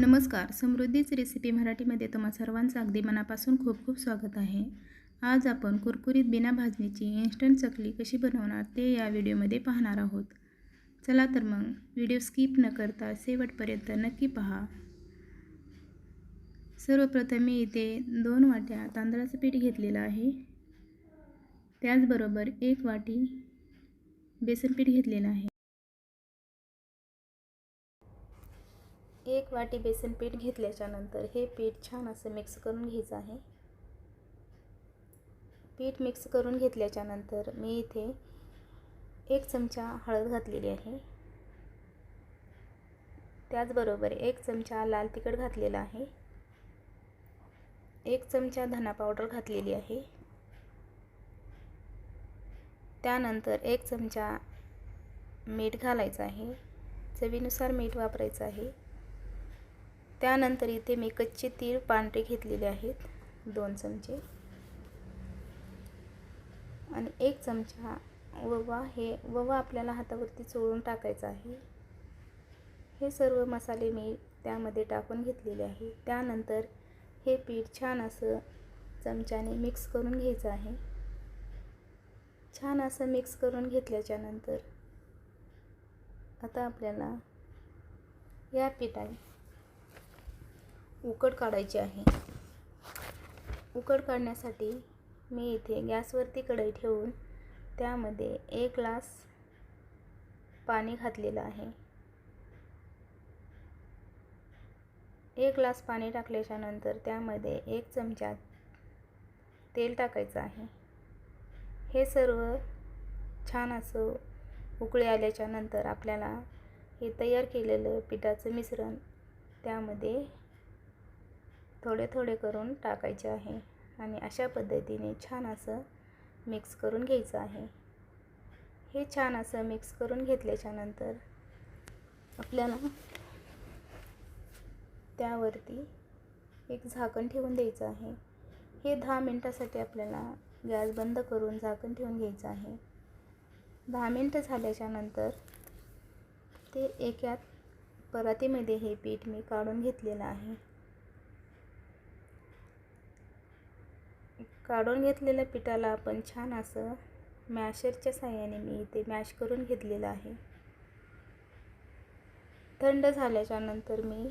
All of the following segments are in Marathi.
नमस्कार समृद्धीच रेसिपी मराठीमध्ये तुम्हा सर्वांचं अगदी मनापासून खूप खूप स्वागत आहे. आज आपण कुरकुरीत बिना भाजणीची इन्स्टंट चकली कशी बनवणार ते या व्हिडिओमध्ये पाहणार आहोत. चला तर मग व्हिडिओ स्किप न करता शेवटपर्यंत नक्की पहा. सर्वप्रथम मी इथे दोन वाट्या तांदळाचं पीठ घेतलेलं आहे. त्याचबरोबर एक वाटी बेसन पीठ घेतलेलं आहे. एक वाटी बेसन पीठ घेतल्याच्यानंतर हे पीठ छान असं मिक्स करून घ्यायचं आहे. पीठ मिक्स करून घेतल्याच्यानंतर मी इथे एक चमचा हळद घातलेली आहे. त्याचबरोबर एक चमचा लाल तिखट घातलेला आहे. एक चमचा धना पावडर घातलेली आहे. त्यानंतर एक चमचा मीठ घालायचं आहे. चवीनुसार मीठ वापरायचं आहे. त्यानंतर इथे मी कच्चे तीळ पांढरे घेतलेले आहेत. दोन चमचे. आणि एक चमचा ववा हे ववा आपल्याला हातावरती चोळून टाकायचं आहे. हे सर्व मसाले मी त्यामध्ये टाकून घेतलेले आहे. त्यानंतर हे पीठ छान असं चमच्याने मिक्स करून घ्यायचं आहे. छान असं मिक्स करून घेतल्याच्यानंतर आता आपल्याला या पिठाने उकड काढायची आहे. उकड काढण्यासाठी मी इथे गॅसवरती कढई ठेवून त्यामध्ये एक ग्लास पाणी घातलेलं आहे. एक ग्लास पाणी टाकल्याच्यानंतर त्यामध्ये एक चमचा तेल टाकायचं आहे. हे सर्व छान असं उकळी आल्याच्यानंतर आपल्याला हे तयार केलेलं पिठाचं मिश्रण त्यामध्ये थोडे थोडे करून टाकायचे आहे आणि अशा पद्धतीने छान असं मिक्स करून घ्यायचं आहे. हे छान असं मिक्स करून घेतल्याच्यानंतर आपल्याला त्यावरती एक झाकण ठेवून द्यायचं आहे. हे दहा मिनटासाठी आपल्याला गॅस बंद करून झाकण ठेवून घ्यायचं आहे. दहा मिनटं झाल्याच्यानंतर ते एकात परातीमध्ये हे पीठ मी काढून घेतलेलं आहे. काढून घेतलेल्या पिठाला आपण छान असं मॅशरच्या साह्याने मी इथे मॅश करून घेतलेलं आहे. थंड झाल्याच्यानंतर मी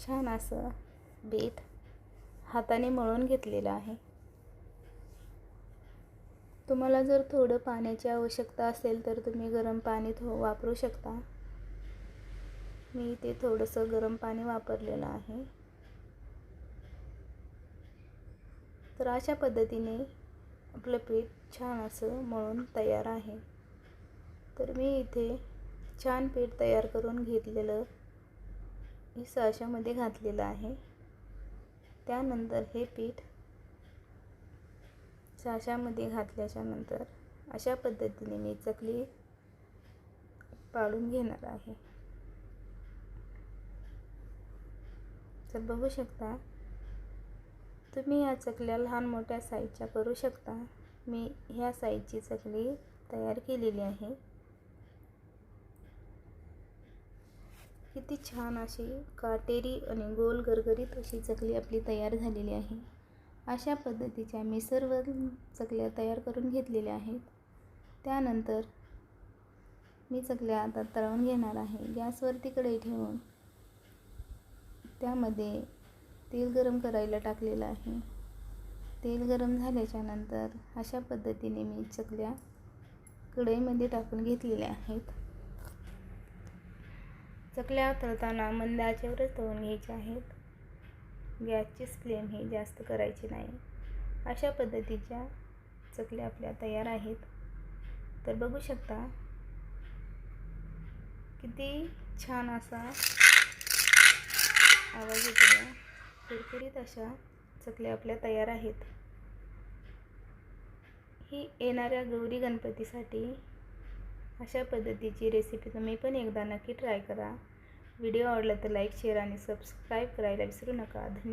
छान असं बीट हाताने मळून घेतलेलं आहे. तुम्हाला जर थोडं पाण्याची आवश्यकता असेल तर तुम्ही गरम पाणी थो वापरू शकता. मी इथे थोडंसं गरम पाणी वापरलेलं आहे. तर अशा पद्धतीने आपलं पीठ छान असं मळून तयार आहे. तर मी इथे छान पीठ तयार करून घेतलेलं हे साशामध्ये घातलेलं आहे. त्यानंतर हे पीठ साशामध्ये घातल्याच्या नंतर अशा पद्धतीने मी चकली पाडून घेणार आहे. तर बघू शकता तुम्ही या चकल्या लहान मोठ्या साईजच्या करू शकता. मी ह्या साईजची चकली तयार केलेली आहे. किती छान अशी काटेरी आणि गोल गरगरीत अशी चकली आपली तयार झालेली आहे. अशा पद्धतीच्या मी सर्व चकल्या तयार करून घेतलेल्या आहेत. त्यानंतर मी चकल्या आता तळून घेणार आहे. गॅसवरती कढई ठेवून त्यामध्ये तेल गरम करायला टाकलेलं आहे. तेल गरम झाल्याच्यानंतर अशा पद्धतीने मी चकल्या कढईमध्ये टाकून घेतलेल्या आहेत. चकल्या तळताना मंद आचेवरच तळून घ्यायच्या आहेत. गॅसची फ्लेम ही जास्त करायची नाही. अशा पद्धतीच्या चकल्या आपल्या तयार आहेत. तर बघू शकता किती छान असा कुरकुरीत अशा चकल्या आपल्या तयार आहेत. ही येणाऱ्या गौरी गणपतीसाठी अशा पद्धतीची रेसिपी तुम्ही पण एकदा नक्की ट्राय करा. व्हिडिओ आवडला तर लाईक शेअर आणि सबस्क्राईब करायला विसरू नका. धन्यवाद